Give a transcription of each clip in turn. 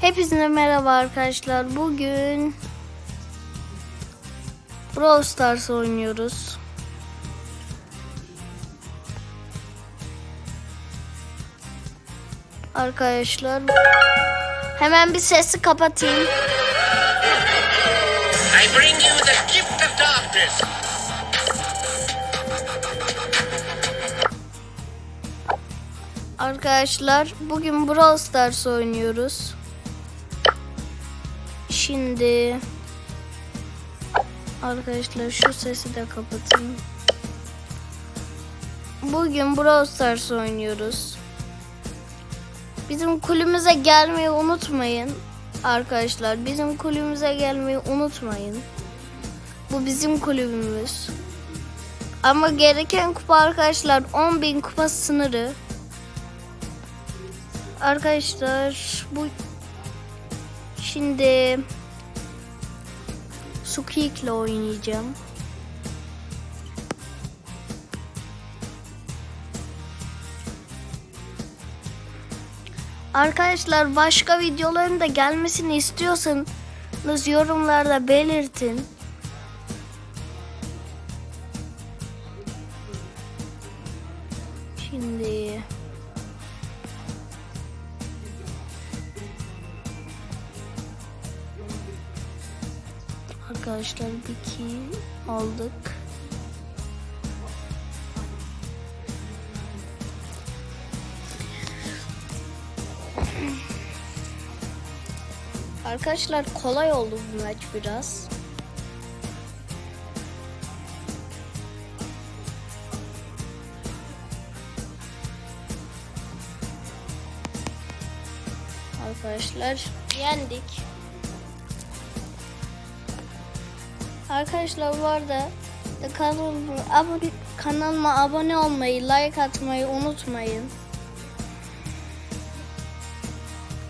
Hepinize merhaba arkadaşlar. Bugün Brawl Stars oynuyoruz. Arkadaşlar hemen bir sesi kapatayım. I bring you the gift of darkness. Arkadaşlar bugün Brawl Stars oynuyoruz. Şimdi arkadaşlar şu sesi de kapatayım. Bugün Brawl Stars oynuyoruz. Bizim kulübümüze gelmeyi unutmayın. Arkadaşlar bizim kulübümüze gelmeyi unutmayın. Bu bizim kulübümüz. Ama gereken kupa arkadaşlar 10.000 kupa sınırı. Arkadaşlar bu şimdi Sukik ile oynayacağım. Arkadaşlar başka videoların da gelmesini istiyorsanız yorumlarda belirtin. Şimdi Arkadaşlar bir key aldık. Arkadaşlar kolay oldu bu maç biraz. Arkadaşlar yendik. Arkadaşlar bu arada kanalıma abone, kanalıma abone olmayı, like atmayı unutmayın.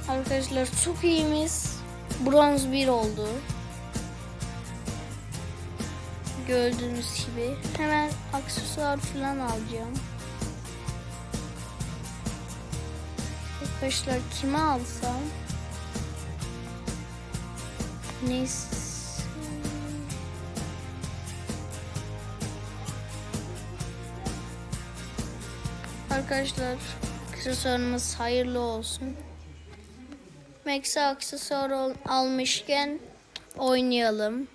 Arkadaşlar çok iyimiz. Bronz 1 oldu. Gördüğünüz gibi. Hemen aksesuar falan alacağım. Arkadaşlar kime alsam? Neyse. Arkadaşlar aksesuarımız hayırlı olsun. Max'e aksesuar ol- almışken oynayalım.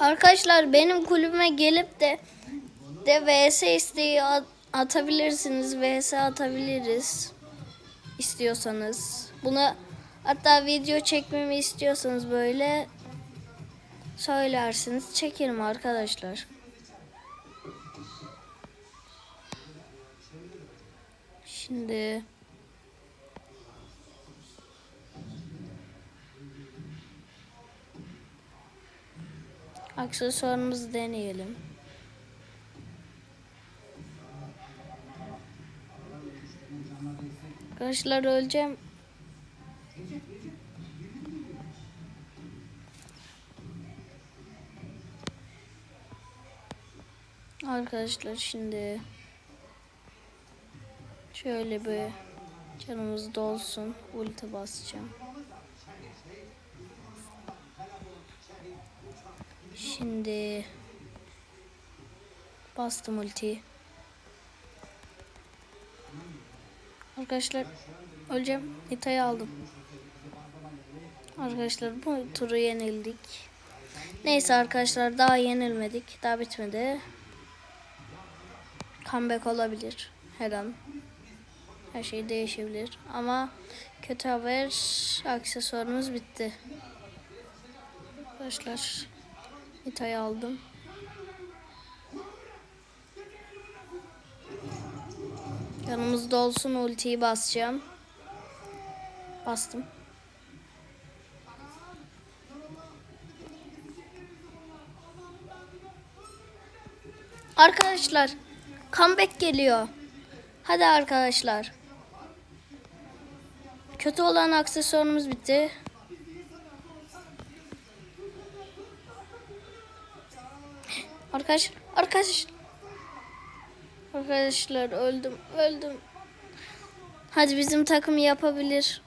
Arkadaşlar benim kulübüme gelip de de VS isteği at- atabilirsiniz. VS atabiliriz. istiyorsanız. Buna hatta video çekmemi istiyorsanız böyle söylersiniz çekerim arkadaşlar. Şimdi aksesuarımızı deneyelim. Arkadaşlar öleceğim. Arkadaşlar şimdi şöyle bir canımız dolsun. Ulti basacağım. Şimdi bastım ultiyi. Arkadaşlar öleceğim. Nita'yı aldım. Arkadaşlar bu turu yenildik. Neyse arkadaşlar daha yenilmedik. Daha bitmedi comeback olabilir her an. Her şey değişebilir. Ama kötü haber aksesuarımız bitti. Arkadaşlar Nita'yı aldım. Yanımızda olsun ultiyi basacağım. Bastım. Arkadaşlar Comeback geliyor. Hadi arkadaşlar. Kötü olan aksesuarımız bitti. Arkadaş, arkadaş. Arkadaşlar öldüm öldüm. Hadi bizim takım yapabilir.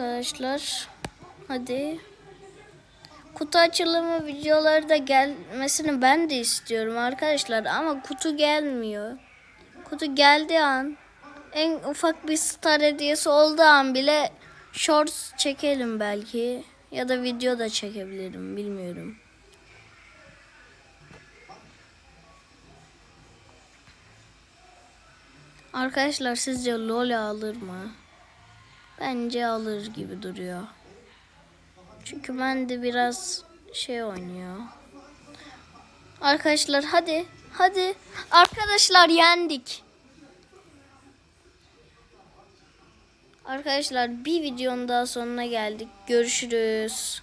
Arkadaşlar hadi. Kutu açılımı videoları da gelmesini ben de istiyorum arkadaşlar ama kutu gelmiyor. Kutu geldiği an en ufak bir star hediyesi olduğu an bile shorts çekelim belki ya da video da çekebilirim bilmiyorum. Arkadaşlar sizce LoL alır mı? Bence alır gibi duruyor. Çünkü ben de biraz şey oynuyor. Arkadaşlar hadi hadi arkadaşlar yendik. Arkadaşlar bir videonun daha sonuna geldik. Görüşürüz.